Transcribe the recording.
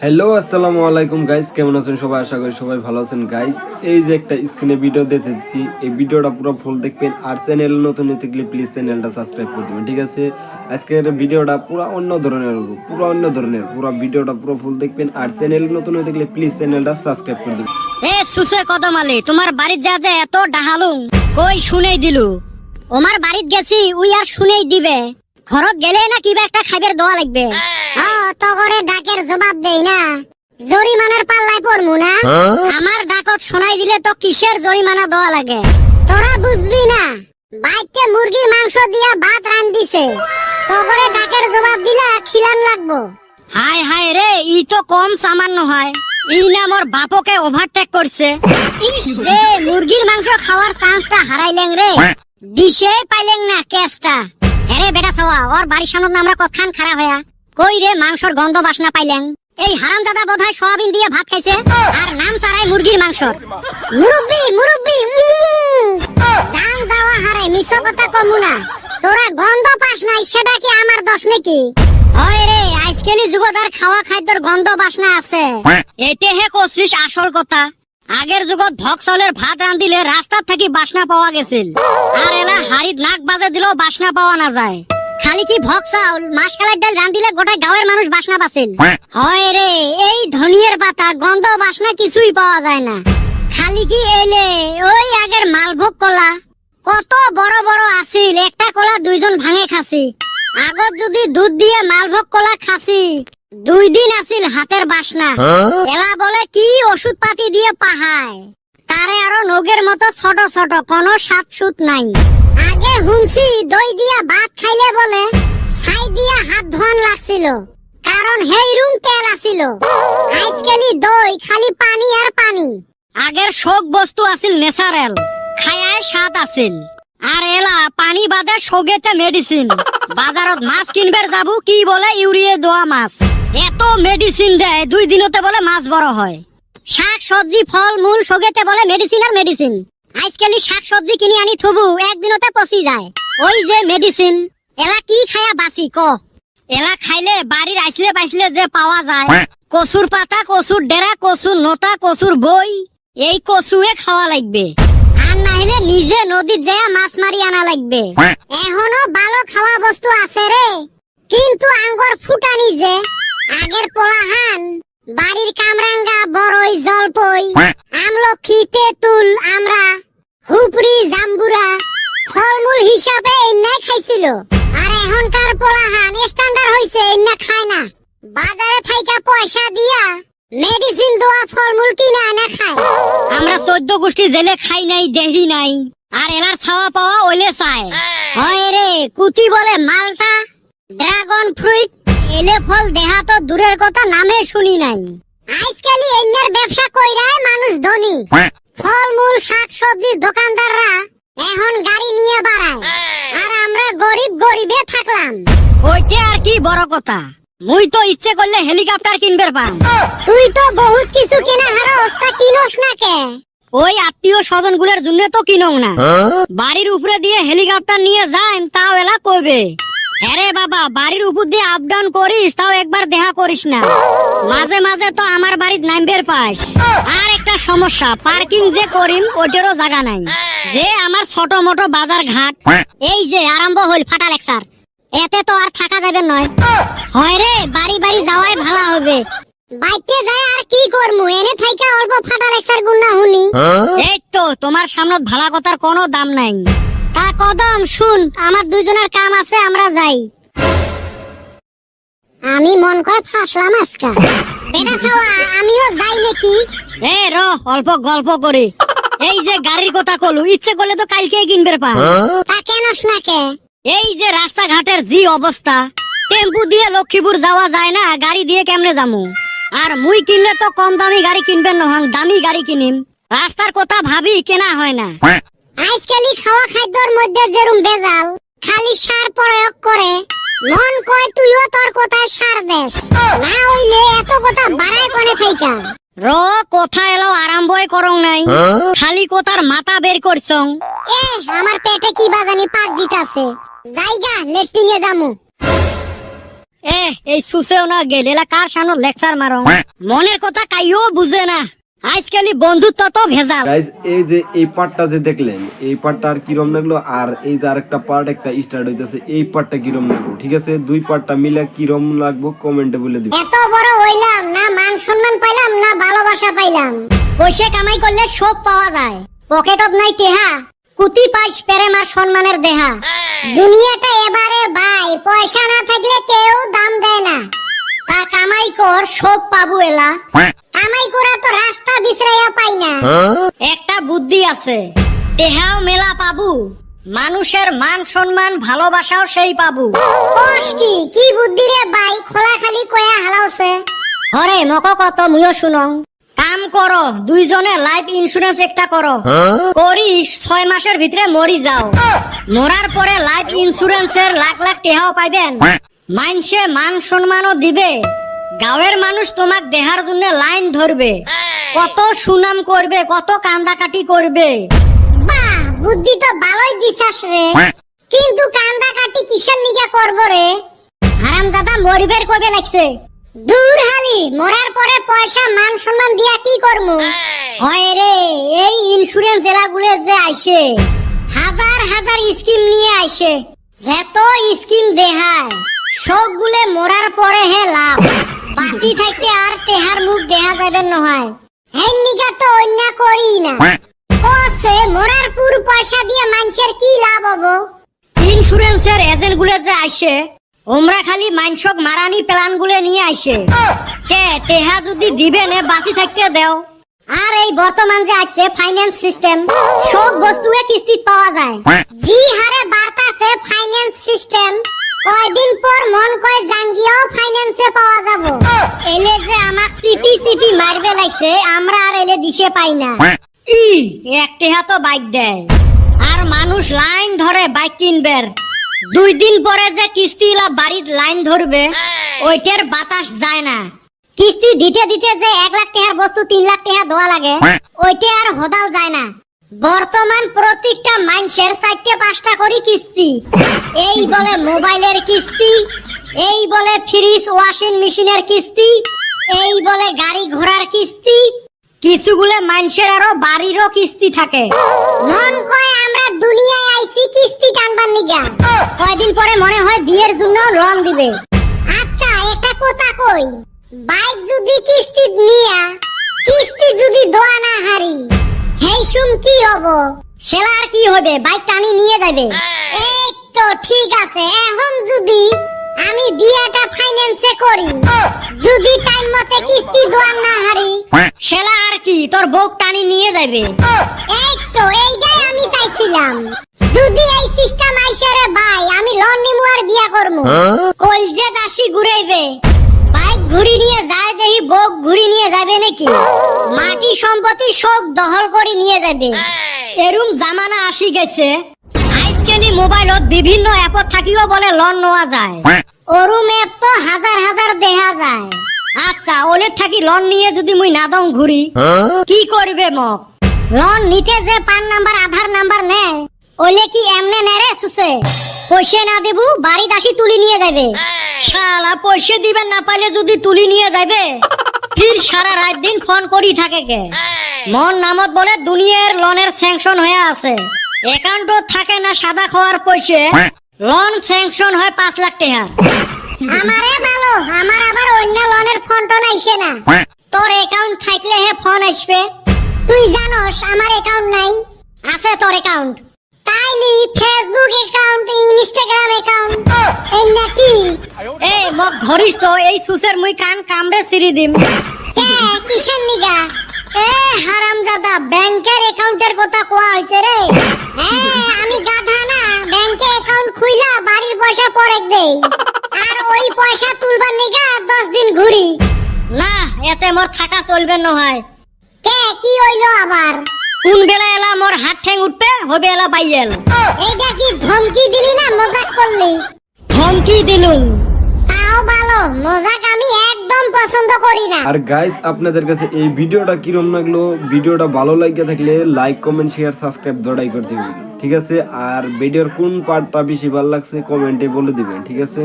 Hello আসসালামু আলাইকুম guys কেমন আছেন সবাই? আশা করি সবাই ভালো আছেন গাইস এই যে একটা স্ক্রিনে ভিডিও দেখতেছি। এই ভিডিওটা পুরো ফুল দেখবেন। আর চ্যানেল নতুন হতে গেলে প্লিজ চ্যানেলটা সাবস্ক্রাইব করে দেবেন, ঠিক আছে? আজকের ভিডিওটা পুরো অন্য ধরনের পুরো অন্য ধরনের। পুরো ভিডিওটা পুরো ফুল দেখবেন। আর চ্যানেল নতুন হতে গেলে প্লিজ চ্যানেলটা সাবস্ক্রাইব করে দেবেন। এ, সুসে কদম আলী তোমার বাড়ির যা যে এত ডাহালুম, কই শুনেই দিলু? আমার বাড়িত গেছি, উই আর শুনেই দিবে। ঘরত গেলে না কিবা একটা খাইবার দোয়া লাগবে। ও তগরে ডাকের জবাব দেই না। জরিমানার পাল্লায় পড়মু না। আমার ডাকত শোনাই দিলে তো কিসের জরিমানা দেওয়া লাগে? তোরা বুঝবি না। বাইতে মুরগির মাংস দিয়া ভাত রান দিছে তগরে ডাকের জবাব দিলা খিলান লাগবো। হায় হায় রে ই তো কম সামান্য হয় ই না মোর বাপকে ওভারটেক করছে ইস রে মুরগির মাংস খাওয়ার চান্সটা হারাইলেন রে দিশে পাইলেন না কেসটা হ্যাঁ রে বেটা ছাওয়া ওর বাড়ির সামনে আমরা কতখান খারাপ হইয়া? কই রে মাংসর গন্ধ বাসনা পাইলেন? এই হারাম দাদা বোধহয় সোয়াবিন দিয়ে ভাত খাইছে আর নাম চারাই মুরগির মাংস মুরব্বি মুরব্বি জান যাওয়া হারে মিছো কথা কমু না। তোরা গন্ধ পাস নাই সেটা কি আমার দোষ নাকি? হয় রে আজকালি যুগতার খাওয়া খাদ্যর গন্ধ বাসনা আছে। এটেহে কছিস আসল কথা। আগের যুগত ভক চাউলের ভাত রান্ধিলে রাস্তার থাকি বাসনা পাওয়া গেছিল। আর এলা হাড়িত নাক বাজে দিলেও বাসনা পাওয়া না যায় খালি কি ভক চাউল মাসকালের ডাল রান্ধিলে গোটা গাঁয়ের মানুষ বাসনা পাছিল। হয়। রে এই ধনিয়ের পাতা গন্ধ বাসনা কিছুই পাওয়া যায় না। খালি কি এলে ওই আগের মালভোগ কলা। কত বড় বড় আছিল একটা কলা দুইজন ভাঙে খাসি আগত যদি দুধ দিয়ে মালভোগ কলা খাসি দুই দিন আছিল হাতের বাসনা। এলা বলে কি ওষুধ পাতি দিয়ে পাহায়? তারে আরও নগের মতো ছোট ছোট কোনো সাত সুত নাই। আগে হুনছি দই দিয়া ভাত খাইলে বলে ছাই দিয়া হাত ধোয়ান লাগছিল। কারণ হেই রুম তেল আছিল। আজকালি দই খালি পানি আর পানি। আগের শোক বস্তু আছিল ন্যাচারাল খায়ায় স্বাদ আছিল। আর এলা পানি বাদে সগেতে মেডিসিন বাজারত মাছ কিনবার যাব কি বলে ইউরিয়া দোয়া মাছ। এত মেডিসিন দেয় দুই দিনতে বলে মাছ বড় হয়। শাক সবজি ফল মূল সগেতে বলে মেডিসিন আর মেডিসিন আজকালি শাক সবজি কিনে আনি থবু একদিনতে পচি যায়। ওই যে মেডিসিন এলা কি খায়া বাঁচি ক? এলা খাইলে বাড়ির আইসলে পাইসলে যে পাওয়া যায়। কচুর পাতা কচুর ডেরা কচুর নতা কচুর বই এই কচুয়ে খাওয়া লাগবে। আর নাহলে নিজে নদীত যায় মাছ মারি আনা লাগবে। এখনও ভালো খাওয়া বস্তু আছে রে। কিন্তু আঙ্গর ফুটানি যে। আগের পোলাহান বাড়ির কামরাঙ্গা বড়ই জলপই। আমলক্ষী তেঁতুল আমরা হুপরি জাম্বুরা ফলমূল হিসাবে এন্না খাইছিল। আর এখনকার পোলাহান স্ট্যান্ডার্ড হইছে এন্না খায় না। বাজারে থাইকা পয়সা দিয়া মেডিসিন দেওয়া ফলমূল কিনা আনা খায়। আমরা চোদ্দ গোষ্ঠী জেলে খাই নাই দেহি নাই। আর এলার ছাওয়া পাওয়া ওলে চায়। হয়। রে কুতি বলে মালটা ড্রাগন ফ্রুইট এলে ফল দেহা তো দূরের কথা নামে শুনি নাই। আজকালি এন্নার ব্যবসা কইরায় মানুষ ধনী। ফলমূল শাক সবজির দোকানদাররা এখন গাড়ি নিয়ে বাড়ায়। আর আমরা গরিব গরিবে থাকলাম। ওইটা আর কি বড় কথা। মুই তো ইচ্ছে করলে হেলিকপ্টার কিনবার পাম। তুই তো বহুত কিছু কেনা হারস তা কিনোস না কে? ওই আত্মীয় স্বজনগুলোর জন্য তো কিনং না। বাড়ির উপরে দিয়ে হেলিকপ্টার নিয়ে যাইম তাও এলা কইবে। আরে বাবা বাড়ির উপর দিয়ে আপ ডাউন করিস তাও একবার দেখা করিস না। মাঝে মাঝে তো আমার বাড়ির নামবের পাস। আর একটা সমস্যা পার্কিং যে করিম ওইটারও জায়গা নাই। যে আমার ছোট মোটো বাজার ঘাট এই যে আরম্ভ হইল ফাটা লেকচার এতে তো আর থাকা যাবে নয়। হয় রে বাড়ি বাড়ি যাওয়াই ভালো হবে। বাইতে যায় আর কি করমু? এনে থাইকা অল্প ফাটা লেকচার গুন্না হুনি। এই তো তোমার সামনে ভালা কথার কোনো দাম নাই। কদম শুন আমার দুজনের কাম আছে আমরা যাই। আমি মন করে ফাঁসলাম আজকা বেটা খাওয়া আমিও যাই নাকি? এ র অল্প গল্প করে। এই যে গাড়ির কথা কলু ইচ্ছে করলে তো কালকে কিনবে পা। তা কেন নাকে এই যে রাস্তাঘাটের জি অবস্থা টেম্পু দিয়ে লক্ষ্মীপুর যাওয়া যায় না গাড়ি দিয়ে কেমনে যামু? আর মুই কিনলে তো কম দামি গাড়ি কিনবেন নহং দামি গাড়ি কিনিম। রাস্তার কথা ভাবি কেনা হয় না। আজকালি খাওয়া খাদ্যর মধ্যে যেরম বেজাল খালি সার প্রয়োগ করে মন কয় তুইও তোর কথায় সার দেশ না হইলে এত কথা বাড়ায় কোনে থাইকা। র কথা এলো আরম্ভই করং নাই। খালি কথার মাথা বের করছং। এ আমার পেটে কি বাজানি পাক দিতাছে। জায়গা লেট্টিং এ যামু। এ এই সুসেও না গেলে এলা কার সামনে লেকচার মারো। মনের কথা কাইও বুঝে না। আজকালি বন্ধুত্ব তো ভেজাল। গাইস এই যে এই পার্টটা যে দেখলেন এই পার্টটা আর কিরম লাগল? আর এই যে আরেকটা পার্ট একটা স্টার্ট হইতেছে এই পার্টটা কিরম লাগল? ঠিক আছে? দুই পার্টটা মিলে কিরম লাগবো কমেন্টে বলে দিবেন এত বড় হইলাম না মান সম্মান পাইলাম না ভালোবাসা পাইলাম। পয়সা কামাই করলে সব পাওয়া যায়। পকেটত নাই টেহা কুতি পাইস প্রেম আর সম্মানের দেহা। দুনিয়াটা এবারে ভাই পয়সা না থাকলে কেউ দাম দেয় না। তা কামাই কর সব পাবো এলা। কামাই করা তো রাস্তা বিছরাইয়া পাই না। একটা বুদ্ধি আছে মেলা পাবু। মানুষের মান সম্মান ভালোবাসাও সেই পাবু। কি কি বুদ্ধি রে বাই খোলা খালি কয়া হালাওছে? হরে মক কত শুনং। কাম করো দুইজনে লাইফ ইন্সুরেন্স একটা করো। করিস ছয় মাসের ভিতরে মরি যাও। মরার পরে লাইফ ইন্সুরেন্সের লাখ লাখ টেহাও পাইবেন। মাইনসে মান সম্মানও দিবে। গাঁয়ের মানুষ তোমাক দেহার জন্য লাইন ধরবে। কত সুনাম করবে কত কান্দাকাটি করবে। বাহ বুদ্ধি তো ভালোই দিছাস রে। কিন্তু কান্দাকাটি কিসের নিগা করব রে? হারামজাদা মরিবের কবে লাগছে? দূর হালি মরার পরে পয়সা মান সম্মান দিয়া কি করমু? হয় রে এই ইন্সুরেন্স এলাগুলো যে আইছে হাজার হাজার স্কিম নিয়ে আইছে যত স্কিম দেহায়। সবগুলো মরার পরে হে লাভ। বাঁচি থাকতে আর তেহার মুখ দেখা যাবে নহয় হেন নিগা তো অন্য করি না। ও সে মরার পুর পয়সা দিয়ে মানুষের কি লাভ হব? ইন্সুরেন্সের এজেন্টগুলো যে আইসে ওমরা খালি মানসক মারানি প্ল্যানগুলো নিয়ে আইসে কে টেহা যদি দিবে নে বাঁচি থাকতে দেও। আর এই বর্তমান যে আছে ফাইন্যান্স সিস্টেম সব বস্তুয়ে কিস্তিত পাওয়া যায়। জি হারে বাড়তাছে ফাইন্যান্স সিস্টেম কয়দিন পর মন কয় জাঙ্গিয়াও ফাইন্যান্সে পাওয়া যাব। এলে যে আমাক সিপি সিপি মারবে লাগছে আমরা আর এলে দিশে পাই না। ই একটি হাতো বাইক দেয়। আর মানুষ লাইন ধরে বাইক কিনবের। দুই দিন পরে যে কিস্তি ইলা বাড়ির লাইন ধরবে ওইটার বাতাস যায় না। কিস্তি দিতে দিতে যে এক লাখ টাকার বস্তু তিন লাখ টাকা দেওয়া লাগে ওইটা আর হদাল যায় না। বর্তমান প্রত্যেকটা মানুষের চারটে পাঁচটা করে কিস্তি। এই বলে মোবাইলের কিস্তি, এই বলে ফ্রিজ ওয়াশিং মেশিনের কিস্তি, এই বলে গাড়ি ঘোড়ার কিস্তি। কিছুগুলো মানুষের আরও বাড়িরও কিস্তি থাকে। মন কয় আমরা দুনিয়ায় আইছি কিস্তি টানবার নিগা। কয়দিন পরে মনে হয় বিয়ের জন্য লোন দিবে। আচ্ছা একটা কথা কই? বাইক যদি কিস্তি নিয়া, কিস্তি যদি দোয়া না হারি। শুন কি হব? সেলার কি হবে? বাইক টানি নিয়ে যাবে। এই তো ঠিক আছে এখন যদি আমি বিয়েটা ফাইন্যান্সে করি যদি টাইম মতে কিস্তি দোয়ান না হারি সেলা আর কি? তোর বউ টানি নিয়ে যাবে। এই তো এইটাই আমি চাইছিলাম। যদি এই সিস্টেম আইসারে ভাই আমি লোন নিমু আর বিয়া করমু। কই যে দাসি ঘুরাইবে। বাইক ঘুরি নিয়ে যায় দেখি বউ ঘুরি নিয়ে যাবে নাকি? মাটি সম্পত্তি সব দখল করে নিয়ে যাবে। এরুম জামানা আসি গেছে। আজকালি মোবাইলত বিভিন্ন অ্যাপত থাকিও বলে লোন নেওয়া যায়। ওরুম অ্যাপ তো হাজার হাজার দেখা যায়। আচ্ছা ওলের থাকি লোন নিয়ে যদি মুই না দং ঘুরি কি করবে মক লোন নিতে যে পান নাম্বার আধার নাম্বার নেয় ওলে কি এমনে নেরে সুসে পয়সা না দেবু, বাড়ি দাসি তুলি নিয়ে যাবে শালা, পয়সা দিবেন না পাইলে যদি তুলি নিয়ে যাবে ফির সারা রাত দিন ফোন করি থাকে কে? মন নামত বলে দুনিয়ার লোনের স্যাংশন হয়ে আছে। অ্যাকাউন্টও থাকে না সাদা খাওয়ার পয়সা। লোন স্যাংশন হয় পাঁচ লাখ টাকা। আমারে ভালো আমার আবার অন্য লোনের ফোন টোন আইসে না। তোর অ্যাকাউন্ট থাকলে হে ফোন আসবে। তুই জানোস, আমার অ্যাকাউন্ট নাই। আছে তোর অ্যাকাউন্ট তাইলি ফেসবুক অ্যাকাউন্ট ইনস্টাগ্রাম অ্যাকাউন্ট এই নাকি? এই মক ধরিস তো এই সুসের মুই কান কামড়ে সিরি দিম। কে কিসের নিগা? এ হারামজাদা ব্যাংকের অ্যাকাউন্টের কথা কোয়া হইছে রে হ্যাঁ আমি গাধা না ব্যাংকে অ্যাকাউন্ট খুইলা বাড়ির পয়সা পরে দেই। আর ওই পয়সা তুলবার নিগা দশ দিন ঘুরি। না এতে মোর থাকা চলবে নহয়। কে কি হইল আবার? কোন বেলা এলা মোর হাত ঠ্যাং উঠবে হবে এলা এইটা কি ধমকি দিলি না মজাক করলি? ধমকি দিলুম। তাও ভালো মজাক আমি একদম পছন্দ করি না। আর গাইস আপনাদের কাছে এই ভিডিওটা কিরম লাগল? ভিডিওটা ভালো লাগে থাকলে লাইক কমেন্ট শেয়ার সাবস্ক্রাইব দড়াই করতে হবে ঠিক আছে? আর ভিডিওর কোন পার্টটা বেশি ভালো লাগছে কমেন্টে বলে দিবেন ঠিক আছে?